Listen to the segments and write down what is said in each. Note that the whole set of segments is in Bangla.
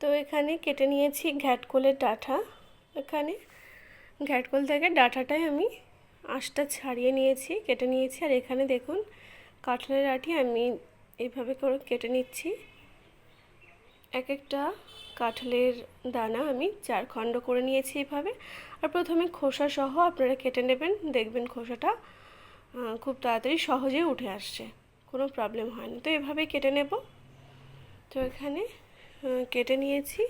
তো এখানে কেটে নিয়েছি ঘ্যাটকোলের ডাঁটা। এখানে ঘ্যাটকোল থেকে ডাঁটাটাই আমি আঁশটা ছাড়িয়ে নিয়েছি, কেটে নিয়েছি। আর এখানে দেখুন, কাঁঠালের আটি আমি এইভাবে করে কেটে নিচ্ছি। এক একটা কাঁঠালের দানা আমি চার খণ্ড করে নিয়েছি এভাবে। আর প্রথমে খোসা সহ আপনারা কেটে নেবেন, দেখবেন খোসাটা খুব তাড়াতাড়ি সহজেই উঠে আসছে, কোনো প্রবলেম হয়নি তো এভাবেই কেটে নেব। তো এখানে কেটে নিয়েছি।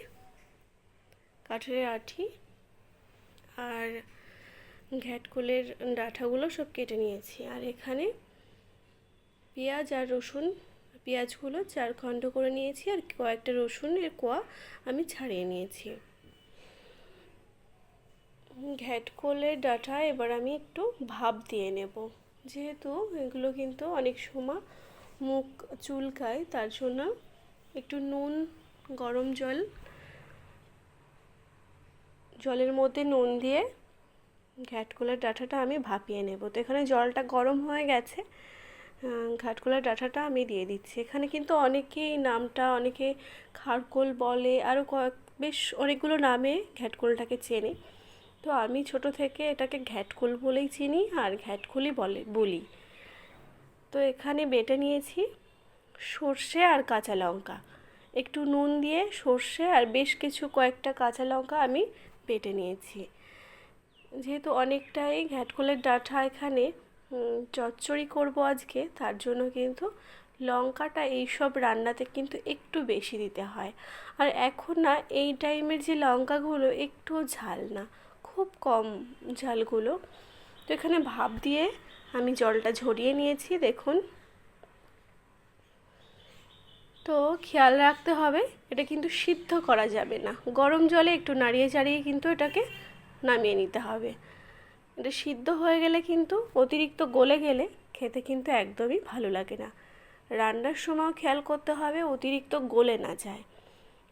কাঠের আঠি আর ঘ্যাটকোলের ডাঁটাগুলো সব কেটে নিয়েছি। আর এখানে পেঁয়াজ আর রসুন, পেঁয়াজগুলো চার খণ্ড করে নিয়েছি আর কয়েকটা রসুনের কোয়া আমি ছাড়িয়ে নিয়েছি। ঘ্যাটকোলের ডাঁটা এবার আমি একটু ভাপ দিয়ে নেব। যেহেতু এগুলো কিন্তু অনেক সময় মুখ চুলকায়, তার জন্য একটু নুন গরম জল, জলের মধ্যে নুন দিয়ে ঘ্যাটকোলার ডাঁটাটা আমি ভাপিয়ে নেব। তো এখানে জলটা গরম হয়ে গেছে ঘাটকোলার ডাঁটাটা আমি দিয়ে দিচ্ছি। এখানে কিন্তু অনেকেই নামটা, অনেকে খারকোল বলে আরও কয়েক, বেশ অনেকগুলো নামে ঘ্যাটকোলটাকে চেনে। তো আমি ছোট থেকে এটাকে ঘ্যাটকোল বলেই চিনি আর ঘ্যাটকোলই বলে, বলি। তো এখানে বেটে নিয়েছি সর্ষে আর কাঁচা লঙ্কা। একটু নুন দিয়ে সর্ষে আর বেশ কিছু কয়েকটা কাঁচা লঙ্কা আমি বেটে নিয়েছি। যেহেতু অনেকটাই ঘ্যাটকোলের ডাঁটা এখানে চচ্চড়ি করব আজকে, তার জন্য কিন্তু লঙ্কাটা এইসব রান্নাতে কিন্তু একটু বেশি দিতে হয়। আর এখন না, এই টাইমের যে লঙ্কাগুলো একটু ঝাল না, খুব কম ঝালগুলো। তো এখানে ভাপ দিয়ে আমি জলটা ঝরিয়ে নিয়েছি, দেখুন। তো খেয়াল রাখতে হবে, এটা কিন্তু সিদ্ধ করা যাবে না। গরম জলে একটু নাড়িয়ে চাড়িয়ে কিন্তু এটাকে নামিয়ে নিতে হবে। এটা সিদ্ধ হয়ে গেলে কিন্তু অতিরিক্ত গলে গেলে খেতে কিন্তু একদমই ভালো লাগে না। রান্নার সময় খেয়াল করতে হবে, অতিরিক্ত গলে না যায়।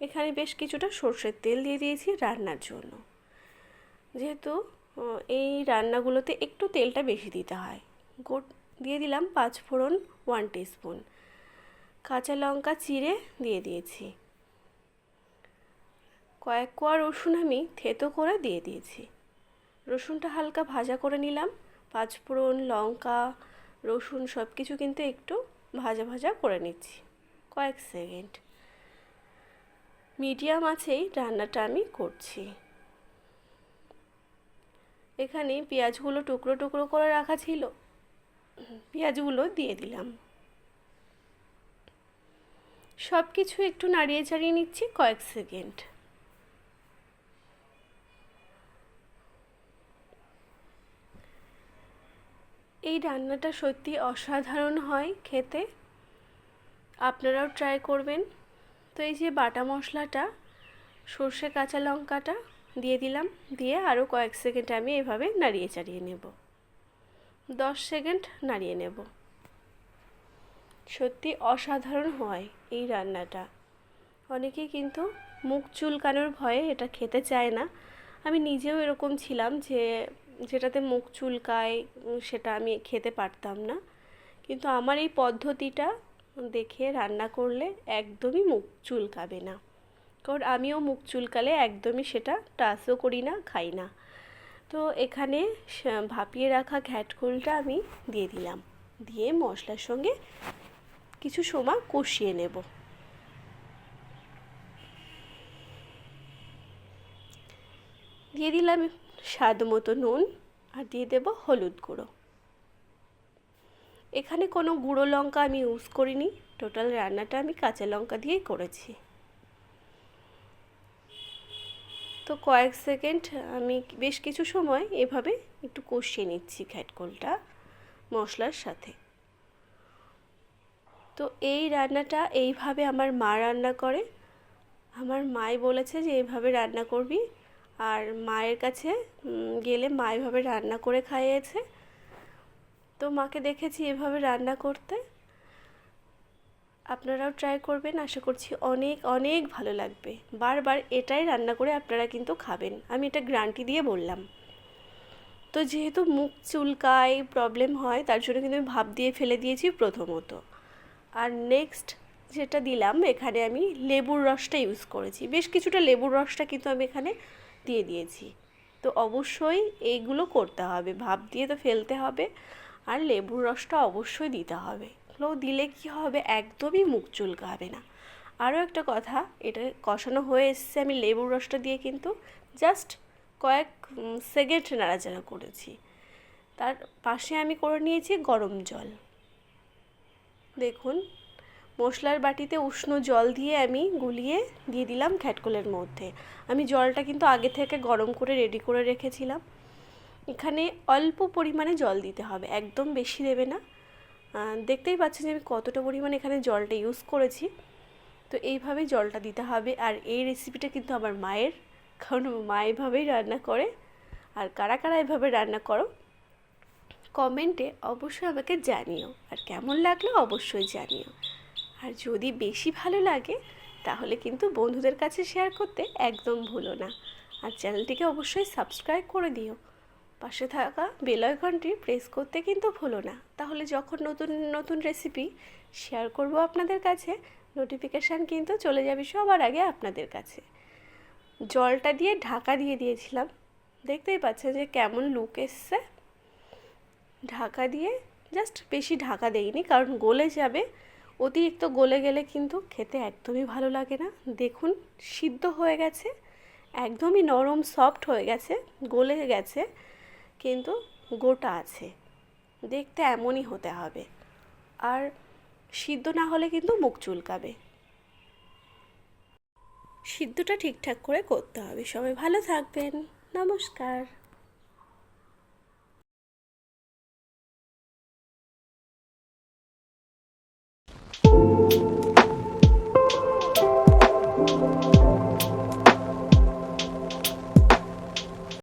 এখানে বেশ কিছুটা সর্ষের তেল দিয়ে দিয়েছি রান্নার জন্য। যেহেতু এই রান্নাগুলোতে একটু তেলটা বেশি দিতে হয়। গোট, দিয়ে দিলাম পাঁচ ফোড়ন ওয়ান টিস্পুন কাঁচা লঙ্কা চিড়ে দিয়ে দিয়েছি। কয়েক কোয়া রসুন আমি থেতো করে দিয়ে দিয়েছি। রসুনটা হালকা ভাজা করে নিলাম। পাঁচফোড়ন, লঙ্কা, রসুন সব কিছু কিন্তু একটু ভাজা ভাজা করে নিচ্ছি। কয়েক সেকেন্ড। মিডিয়াম আছেই রান্নাটা আমি করছি। এখানে পেঁয়াজগুলো টুকরো টুকরো করে রাখা ছিল। পেঁয়াজগুলো দিয়ে দিলাম। সব কিছু একটু নাড়িয়ে চাড়িয়ে নিচ্ছি কয়েক সেকেন্ড। এই রান্নাটা সত্যি অসাধারণ হয় খেতে। আপনারাও ট্রাই করবেন। তো এই যে বাটা মশলাটা, সর্ষে কাঁচা লঙ্কাটা দিয়ে দিলাম, দিয়ে আরও কয়েক সেকেন্ড আমি এভাবে নাড়িয়ে চাড়িয়ে নেব। দশ সেকেন্ড নাড়িয়ে নেব। সত্যি অসাধারণ হয় এই রান্নাটা। অনেকেই কিন্তু মুখ চুলকানোর ভয়ে এটা খেতে চায় না। আমি নিজেও এরকম ছিলাম যে যেটাতে মুখ চুলকায়, সেটা আমি খেতে পারতাম না। কিন্তু আমার এই পদ্ধতিটা দেখে রান্না করলে একদমই মুখ চুলকাবে না। কারণ আমিও মুখ চুলকালে একদমই সেটা টাচও করি না, খাই না। তো এখানে ভাপিয়ে রাখা ঘ্যাটকোলটা আমি দিয়ে দিলাম। দিয়ে মশলার সঙ্গে কিছু সময় কষিয়ে নেব। দিয়ে দিলাম স্বাদ মতো নুন আর দিয়ে দেব হলুদ গুঁড়ো। এখানে কোনো গুঁড়ো লঙ্কা আমি ইউজ করিনি টোটাল রান্নাটা আমি কাঁচা লঙ্কা দিয়েই করেছি। তো কয়েক সেকেন্ড আমি বেশ কিছু সময় এভাবে একটু কষিয়ে নিচ্ছি ঘ্যাটকোলটা মশলার সাথে। তো এই রান্নাটা এইভাবে আমার মা রান্না করে। আমার মাই বলেছে যে এইভাবে রান্না করবি। আর মায়ের কাছে গেলে মা এভাবে রান্না করে খাইয়েছে। তো মাকে দেখেছি এভাবে রান্না করতে। আপনারাও ট্রাই করবেন। আশা করছি অনেক অনেক ভালো লাগবে। বারবার এটাই রান্না করে আপনারা কিন্তু খাবেন। আমি এটা গ্যারান্টি দিয়ে বললাম। তো যেহেতু মুখ চুলকায় প্রবলেম হয়, তার জন্য কিন্তু আমি ভাব দিয়ে ফেলে দিয়েছি প্রথমত। আর নেক্সট যেটা দিলাম, এখানে আমি লেবুর রসটা ইউজ করেছি। বেশ কিছুটা লেবুর রসটা কিন্তু আমি এখানে দিয়ে দিয়েছি। তো অবশ্যই এইগুলো করতে হবে। ভাপ দিয়ে তো ফেলতে হবে। আর লেবুর রসটা অবশ্যই দিতে হবে। এগুলো দিলে কি হবে? একদমই মুখ চুলকাবে না। আরও একটা কথা, এটা কষানো হয়ে এসছে আমি লেবুর রসটা দিয়ে কিন্তু জাস্ট কয়েক সেকেন্ড নাড়াচাড়া করেছি। তার পাশে আমি করে নিয়েছি গরম জল। দেখুন, মশলার বাটিতে উষ্ণ জল দিয়ে আমি গুলিয়ে দিয়ে দিলাম ঘ্যাটকলের মধ্যে। আমি জলটা কিন্তু আগে থেকে গরম করে রেডি করে রেখেছিলাম। এখানে অল্প পরিমাণে জল দিতে হবে, একদম বেশি দেবে না। দেখতেই পাচ্ছেন যে আমি কতটা পরিমাণে এখানে জলটা ইউজ করেছি। তো এইভাবেই জলটা দিতে হবে আর এই রেসিপিটা কিন্তু আমার মায়ের, কারণ মা এভাবেই রান্না করে। আর কারা কারা এভাবে রান্না করো কমেন্টে অবশ্যই আমাকে জানিও। আর কেমন লাগল অবশ্যই জানিও। আর যদি বেশি ভালো লাগে, তাহলে কিন্তু বন্ধুদের কাছে শেয়ার করতে একদম ভুলো না। আর চ্যানেলটিকে অবশ্যই সাবস্ক্রাইব করে দিও। পাশে থাকা বেল প্রেস করতে কিন্তু ভুলো না। তাহলে যখন নতুন নতুন রেসিপি শেয়ার করব আপনাদের কাছে নোটিফিকেশান কিন্তু চলে যাবে সবার আগে আপনাদের কাছে। জলটা দিয়ে ঢাকা দিয়ে দিয়েছিলাম। দেখতেই পাচ্ছেন যে কেমন লুক এসছে। ঢাকা দিয়ে জাস্ট বেশি ঢাকা দেইনি, কারণ গলে যাবে। অতিরিক্ত গলে গেলে কিন্তু খেতে একদমই ভালো লাগে না। দেখুন, সিদ্ধ হয়ে গেছে, একদমই নরম সফট হয়ে গেছে, গলে গেছে, কিন্তু গোটা আছে। দেখতে এমনই হতে হবে। আর সিদ্ধ না হলে কিন্তু মুখ চুলকাবে। সিদ্ধটা ঠিকঠাক করে করতে হবে। সবাই ভালো থাকবেন। নমস্কার।